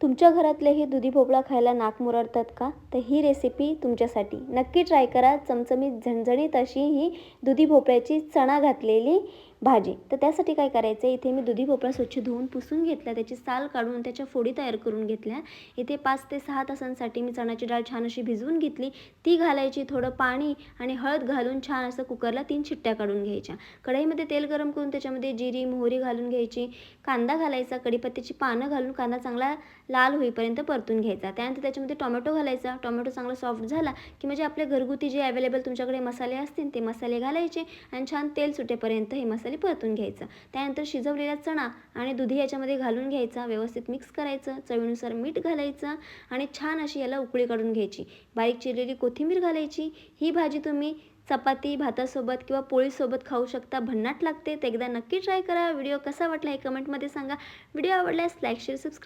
तुमच्या घरातले हे दुधी भोपळा खायला नाक मुरडतात का? तर ही रेसिपी तुमच्यासाठी. नक्की ट्राय करा. चमचमीत झणझणीत अशी ही दुधी भोपळ्याची चणा घातलेली भाजी. तर त्यासाठी काय करायचं आहे इथे मी दुधी भोपळा स्वच्छ धुवून पुसून घेतला त्याची साल काढून त्याच्या फोडी तयार करून घेतल्या. इथे पाच ते सहा तासांसाठी मी चण्याची डाळ छान अशी भिजवून घेतली. ती घालायची थोडं पाणी आणि हळद घालून छान असं कुकरला तीन शिट्ट्या काढून घ्यायच्या. कढईमध्ये तेल गरम करून त्याच्यामध्ये जिरी मोहरी घालून घ्यायची. कांदा घालायचा कढीपत्त्याची पानं घालून कांदा चांगला लाल होईपर्यंत परतून घ्यायचा. त्यानंतर त्याच्यामध्ये टोमॅटो घालायचा. टोमॅटो चांगला सॉफ्ट झाला की म्हणजे आपले घरगुती जे अवेलेबल तुमच्याकडे मसाले असतील ते मसाले घालायचे आणि छान तेल सुटेपर्यंत हे मसाले परतून घ्यायचा. त्यानंतर शिजवलेला चणा आणि दुधी याच्यामध्ये घालून घ्यायचा. व्यवस्थित मिक्स करायचं. चवीनुसार मीठ घालायचं आणि छान अशी याला उकळी काढून घ्यायची. बारीक चिरलेली कोथिंबीर घालायची. ही भाजी तुम्ही चपाती भातासोबत किंवा पोळीसोबत खाऊ शकता. भन्नाट लागते. तर एकदा नक्की ट्राय करा. व्हिडिओ कसा वाटला हे कमेंटमध्ये सांगा. व्हिडिओ आवडल्यास लाईक शेअर सबस्क्राईब